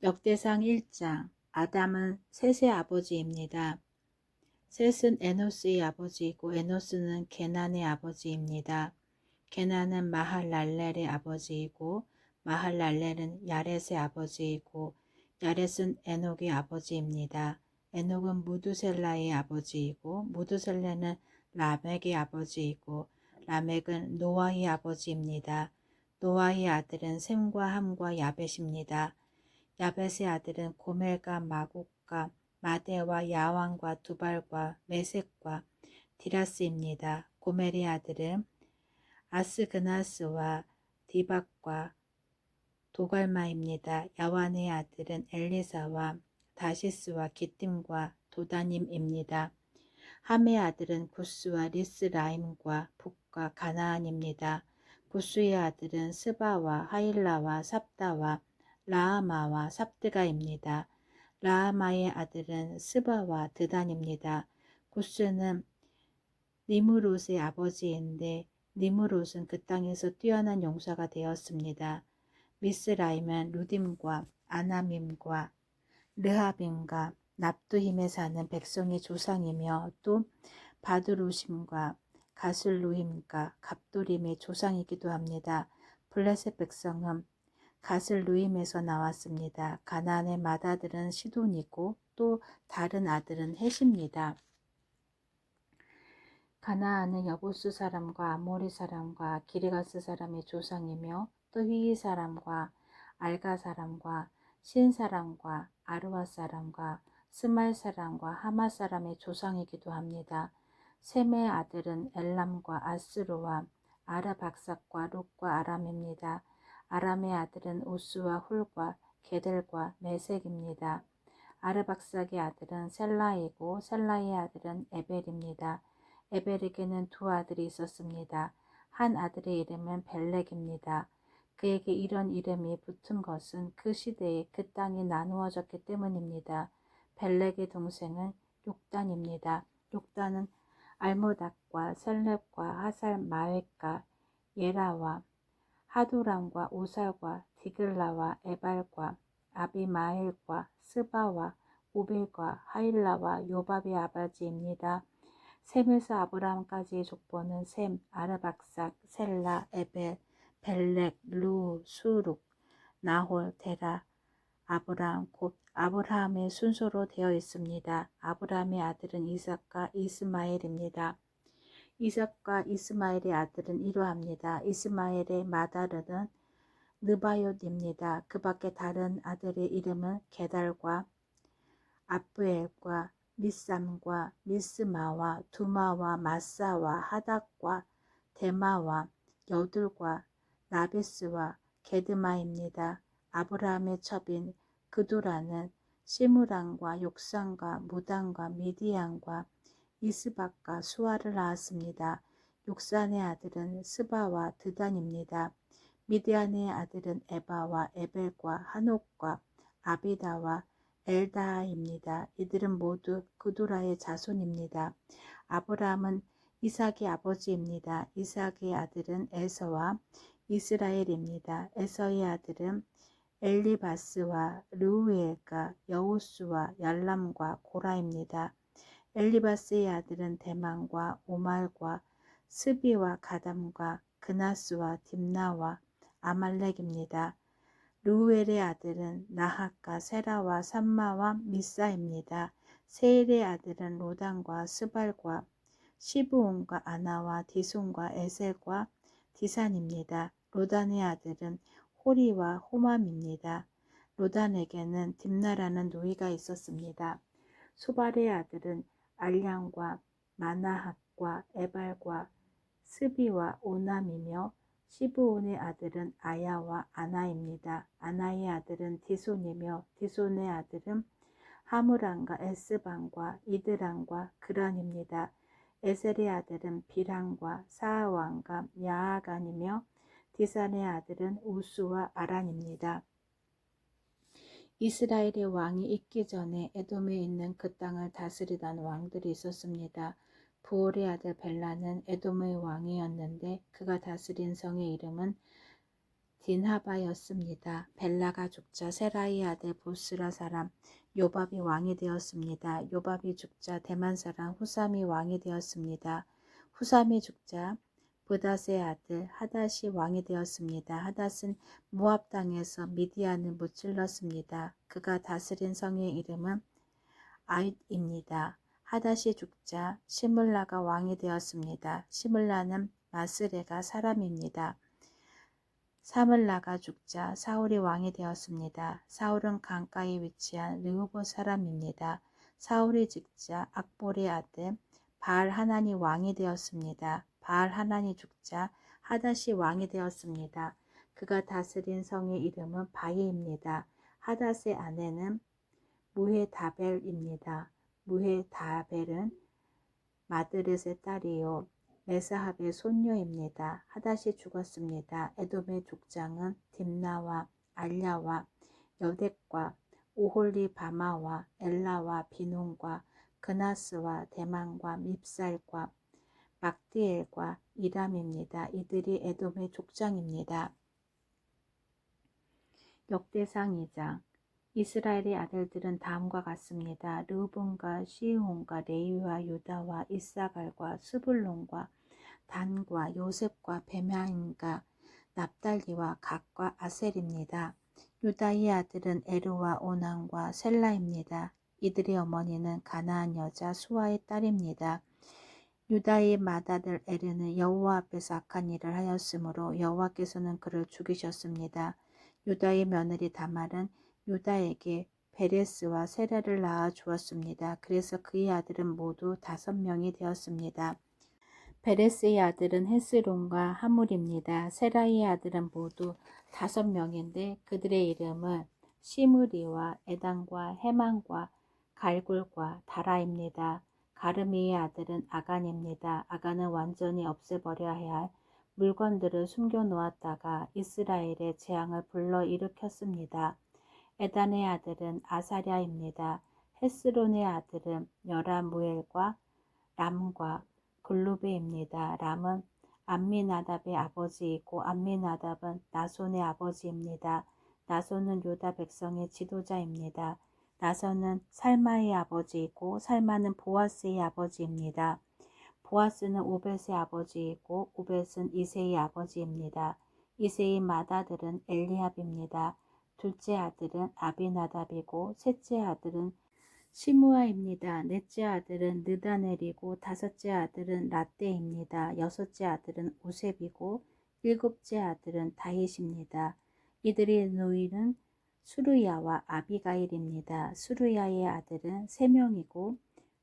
역대상 1장 아담은 셋의 아버지입니다. 셋은 에노스의 아버지이고 에노스는 게난의 아버지입니다. 게난은 마할랄렐의 아버지이고 마할랄렐은 야렛의 아버지이고 야렛은 에녹의 아버지입니다. 에녹은 무두셀라의 아버지이고 무두셀라는 라멕의 아버지이고 라멕은 노아의 아버지입니다. 노아의 아들은 셈과 함과 야벳입니다. 야벳의 아들은 고멜과 마곡과 마대와 야왕과 두발과 메색과 디라스입니다. 고멜의 아들은 아스그나스와 디박과 도갈마입니다. 야완의 아들은 엘리사와 다시스와 기tim과 도다님입니다. 함의 아들은 구스와 리스라임과 북과 가나안입니다. 구스의 아들은 스바와 하일라와 삽다와 라하마와 삽드가입니다. 라하마의 아들은 스바와 드단입니다. 구스는 니무롯의 아버지인데 니무롯은 그 땅에서 뛰어난 용사가 되었습니다. 미스라임은 루딤과 아나밈과 르하빔과 납두힘에 사는 백성의 조상이며 또 바드루심과 가슬루임과 갑도림의 조상이기도 합니다. 블레셋 백성은 가슬 루임에서 나왔습니다. 가나안의 맏아들은 시돈이고 또 다른 아들은 헷입니다. 가나안은 여부스 사람과 아모리 사람과 기르가스 사람의 조상이며 또 휘이 사람과 알가 사람과 신 사람과 아르와 사람과 스말 사람과 하마 사람의 조상이기도 합니다. 셈의 아들은 엘람과 아스루와 아르박삭과 룩과 아람입니다. 아람의 아들은 우스와 훌과 게델과 메색입니다. 아르박삭의 아들은 셀라이고 셀라의 아들은 에벨입니다. 에벨에게는 두 아들이 있었습니다. 한 아들의 이름은 벨렉입니다. 그에게 이런 이름이 붙은 것은 그 시대에 그 땅이 나누어졌기 때문입니다. 벨렉의 동생은 욕단입니다. 욕단은 알모닥과 셀렙과 하살 마획과 예라와 하두람과 오살과 디글라와 에발과 아비마엘과 스바와 오빌과 하일라와 요밥의 아버지입니다. 셈에서 아브라함까지의 족보는 셈, 아르박삭, 셀라, 에벨, 벨렉, 루, 수룩, 나홀, 데라, 아브라함, 곧 아브라함의 순서로 되어 있습니다. 아브라함의 아들은 이삭과 이스마엘입니다. 이삭과 이스마엘의 아들은 이러합니다. 이스마엘의 마다르는 느바요입니다. 그 밖에 다른 아들의 이름은 게달과 아프엘과 미삼과 미스마와 두마와 마사와 하닥과 데마와 여둘과 나베스와 게드마입니다. 아브라함의 첩인 그도라는 시무랑과 욕상과 무당과 미디안과 이스박과 수아를 낳았습니다. 욕산의 아들은 스바와 드단입니다. 미디안의 아들은 에바와 에벨과 한옥과 아비다와 엘다입니다. 이들은 모두 그도라의 자손입니다. 아브라함은 이삭의 아버지입니다. 이삭의 아들은 에서와 이스라엘입니다. 에서의 아들은 엘리바스와 르우엘과 여우스와 yar람과 고라입니다. 엘리바스의 아들은 대만과 오말과 스비와 가담과 그나스와 딥나와 아말렉입니다. 루엘의 아들은 나핫과 세라와 삼마와 미사입니다. 세일의 아들은 로단과 스발과 시브온과 아나와 디손과 에셀과 디산입니다. 로단의 아들은 호리와 호맘입니다. 로단에게는 딥나라는 노이가 있었습니다. 수발의 아들은 알량과 마나핫과 에발과 스비와 오남이며 시브온의 아들은 아야와 아나입니다. 아나의 아들은 디손이며 디손의 아들은 하무란과 에스반과 이드란과 그란입니다. 에셀의 아들은 비랑과 사아왕과 야아간이며 디산의 아들은 우수와 아란입니다. 이스라엘의 왕이 있기 전에 에돔에 있는 그 땅을 다스리던 왕들이 있었습니다. 부올의 아들 벨라는 에돔의 왕이었는데 그가 다스린 성의 이름은 딘하바였습니다. 벨라가 죽자 세라의 아들 보스라 사람 요밥이 왕이 되었습니다. 요밥이 죽자 대만 사람 후삼이 왕이 되었습니다. 후삼이 죽자 브닷의 아들 하닷이 왕이 되었습니다. 하닷은 모압 땅에서 미디안을 무찔렀습니다. 그가 다스린 성의 이름은 아잇입니다. 하닷이 죽자 시물라가 왕이 되었습니다. 시물라는 마스레가 사람입니다. 사물라가 죽자 사울이 왕이 되었습니다. 사울은 강가에 위치한 르호보 사람입니다. 사울이 죽자 악볼의 아들 바알 하나니 왕이 되었습니다. 바알 하나니 죽자 하닷이 왕이 되었습니다. 그가 다스린 성의 이름은 바이입니다. 하닷의 아내는 무헤다벨입니다. 무헤다벨은 마드렛의 딸이요 메사합의 손녀입니다. 하닷이 죽었습니다. 에돔의 족장은 딥나와 알야와 여덱과 오홀리 바마와 엘라와 비논과 그나스와 대만과 밉살과 막디엘과 이람입니다. 이들이 에돔의 족장입니다. 역대상 2장 이스라엘의 아들들은 다음과 같습니다. 르분과 시온과 레위와 유다와 이사갈과 스불론과 단과 요셉과 베냐민과 납달리와 각과 아셀입니다. 유다의 아들은 에르와 오난과 셀라입니다. 이들의 어머니는 가나안 여자 수아의 딸입니다. 유다의 맏아들 에르는 여호와 앞에서 악한 일을 하였으므로 여호와께서는 그를 죽이셨습니다. 유다의 며느리 다말은 유다에게 베레스와 세라를 낳아 주었습니다. 그래서 그의 아들은 모두 다섯 명이 되었습니다. 베레스의 아들은 헤스론과 하물입니다. 세라의 아들은 모두 다섯 명인데 그들의 이름은 시므리와 에단과 해만과 갈굴과 다라입니다. 가르미의 아들은 아간입니다. 아간은 완전히 없애버려야 할 물건들을 숨겨 놓았다가 이스라엘의 재앙을 불러 일으켰습니다. 에단의 아들은 아사랴입니다. 헤스론의 아들은 여라무엘과 람과 글루베입니다. 람은 암미나답의 아버지이고 암미나답은 나손의 아버지입니다. 나손은 유다 백성의 지도자입니다. 나손은 살마의 아버지이고 살마는 보아스의 아버지입니다. 보아스는 오벳의 아버지이고 오벳은 이세의 아버지입니다. 이세의 맏아들은 엘리압입니다. 둘째 아들은 아비나답이고 셋째 아들은 시무아입니다. 넷째 아들은 느다넬이고 다섯째 아들은 라떼입니다. 여섯째 아들은 오셉이고 일곱째 아들은 다윗입니다. 이들의 누이는 수르야와 아비가일입니다. 수르야의 아들은 세 명이고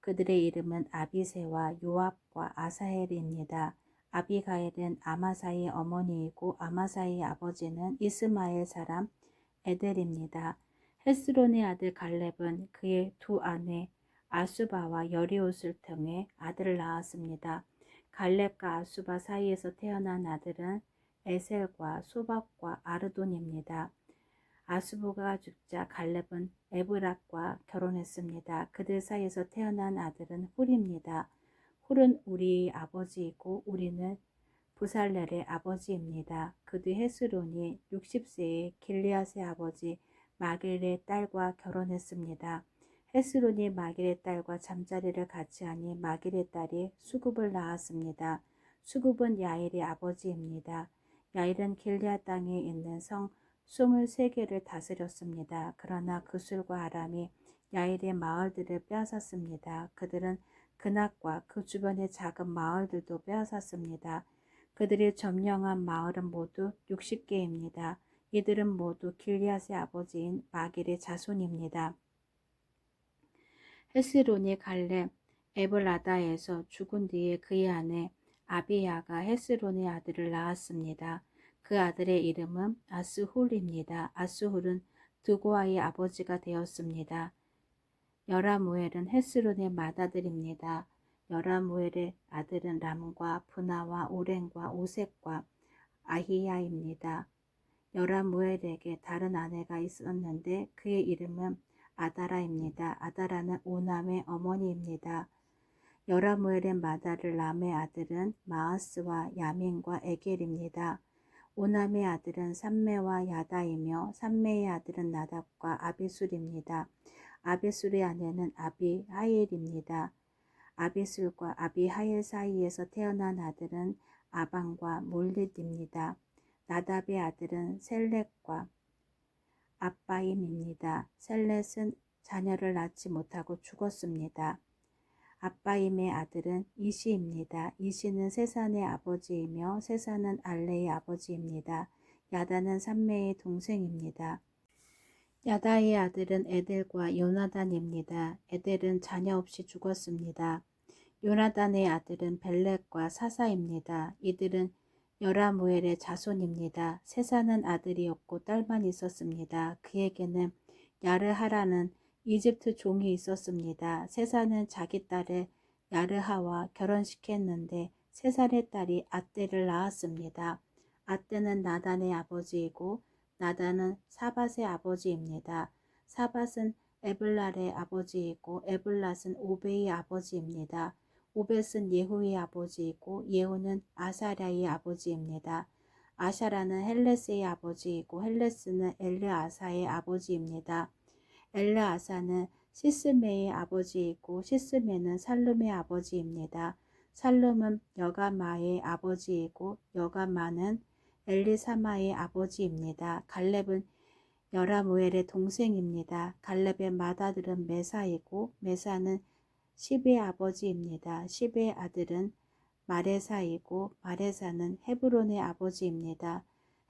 그들의 이름은 아비세와 요압과 아사헬입니다. 아비가일은 아마사의 어머니이고 아마사의 아버지는 이스마엘 사람 에델입니다. 헤스론의 아들 갈렙은 그의 두 아내 아수바와 여리옷을 통해 아들을 낳았습니다. 갈렙과 아수바 사이에서 태어난 아들은 에셀과 소박과 아르돈입니다. 아수부가 죽자 갈렙은 에브락과 결혼했습니다. 그들 사이에서 태어난 아들은 훌입니다. 훌은 우리의 아버지이고 우리는 부살렐의 아버지입니다. 그 뒤 헤스론이 60세의 길리앗의 아버지 마길의 딸과 결혼했습니다. 헤스론이 마길의 딸과 잠자리를 같이 하니 마길의 딸이 수굽을 낳았습니다. 수굽은 야일의 아버지입니다. 야일은 길리앗 땅에 있는 성 23개를 다스렸습니다. 그러나 그술과 아람이 야일의 마을들을 빼앗았습니다. 그들은 그낙과 그 주변의 작은 마을들도 빼앗았습니다. 그들이 점령한 마을은 모두 60개입니다. 이들은 모두 길리앗의 아버지인 마길의 자손입니다. 헤스론이 갈렙 에블라다에서 죽은 뒤에 그의 아내 아비야가 헤스론의 아들을 낳았습니다. 그 아들의 이름은 아스훌입니다. 아스훌은 드고아의 아버지가 되었습니다. 여라무엘은 헤스론의 맏아들입니다. 여라무엘의 아들은 람과 분하와 오렌과 오색과 아히야입니다. 여라무엘에게 다른 아내가 있었는데 그의 이름은 아다라입니다. 아다라는 오남의 어머니입니다. 여라무엘의 마다를 람의 아들은 마아스와 야민과 에겔입니다. 오남의 아들은 삼매와 야다이며 삼매의 아들은 나답과 아비술입니다. 아비술의 아내는 아비하일입니다. 아비술과 아비하일 사이에서 태어난 아들은 아방과 몰릿입니다. 나답의 아들은 셀렉과 아빠임입니다. 셀렛은 자녀를 낳지 못하고 죽었습니다. 아빠임의 아들은 이시입니다. 이시는 세산의 아버지이며 세산은 알레의 아버지입니다. 야다는 삼매의 동생입니다. 야다의 아들은 에델과 요나단입니다. 에델은 자녀 없이 죽었습니다. 요나단의 아들은 벨렉과 사사입니다. 이들은 여라무엘의 자손입니다. 세사는 아들이 없고 딸만 있었습니다. 그에게는 야르하라는 이집트 종이 있었습니다. 세사는 자기 딸을 야르하와 결혼시켰는데 세살의 딸이 아떼를 낳았습니다. 아떼는 나단의 아버지이고 나단은 사밧의 아버지입니다. 사밧은 에블랄의 아버지이고 에블랏은 오베의 아버지입니다. 오벳은 예후의 아버지이고 예후는 아사랴의 아버지입니다. 아샤라는 헬레스의 아버지이고 헬레스는 엘르아사의 아버지입니다. 엘르아사는 시스메의 아버지이고 시스메는 살룸의 아버지입니다. 살룸은 여가마의 아버지이고 여가마는 엘리사마의 아버지입니다. 갈렙은 여라무엘의 동생입니다. 갈렙의 맏아들은 메사이고 메사는 시베의 아버지입니다. 시베의 아들은 마레사이고 마레사는 헤브론의 아버지입니다.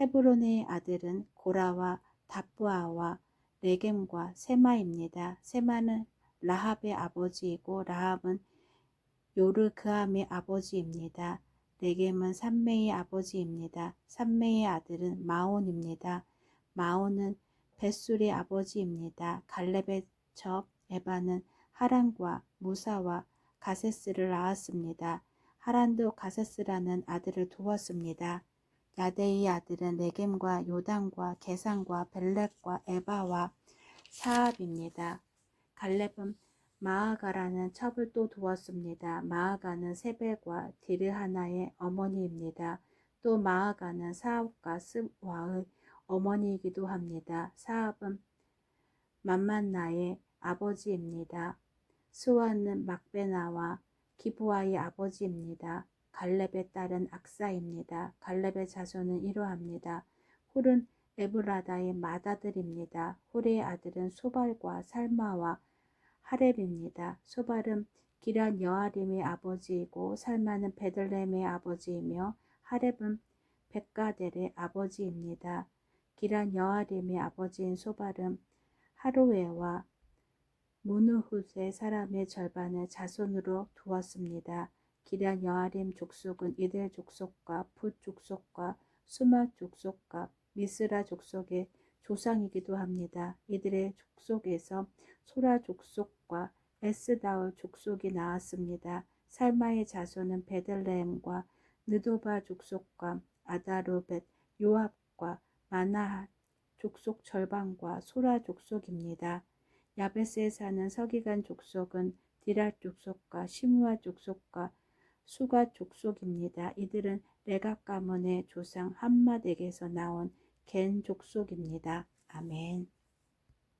헤브론의 아들은 고라와 다프아와 레겜과 세마입니다. 세마는 라합의 아버지이고 라합은 요르그함의 아버지입니다. 레겜은 삼매의 아버지입니다. 삼매의 아들은 마온입니다. 마온은 벳술의 아버지입니다. 갈렙의 첩 에바는 하란과 무사와 가세스를 낳았습니다. 하란도 가세스라는 아들을 두었습니다. 야데의 아들은 레겜과 요단과 게상과 벨렉과 에바와 사압입니다. 갈렙은 마아가라는 첩을 또 두었습니다. 마아가는 세벨과 디르하나의 어머니입니다. 또 마아가는 사압과 스와의 어머니이기도 합니다. 사압은 만만나의 아버지입니다. 스와는 막베나와 기부아의 아버지입니다. 갈렙의 딸은 악사입니다. 갈렙의 자손은 이러합니다. 훌은 에브라다의 맏아들입니다. 훌의 아들은 소발과 살마와 하렙입니다. 소발은 기란 여아림의 아버지이고 살마는 베들레헴의 아버지이며 하렙은 백가델의 아버지입니다. 기란 여아림의 아버지인 소발은 하루에와 무누훗의 사람의 절반을 자손으로 두었습니다. 기란 여아림 족속은 이들 족속과 풋 족속과 수마 족속과 미스라 족속의 조상이기도 합니다. 이들의 족속에서 소라 족속과 에스다울 족속이 나왔습니다. 살마의 자손은 베들레헴과 느도바 족속과 아다로벳 요압과 마나핫 족속 절반과 소라 족속입니다. 야베스에 사는 서기관 족속은 디라 족속과 시무아 족속과 수가 족속입니다. 이들은 레각 가문의 조상 함맛에게서 나온 겐 족속입니다. 아멘.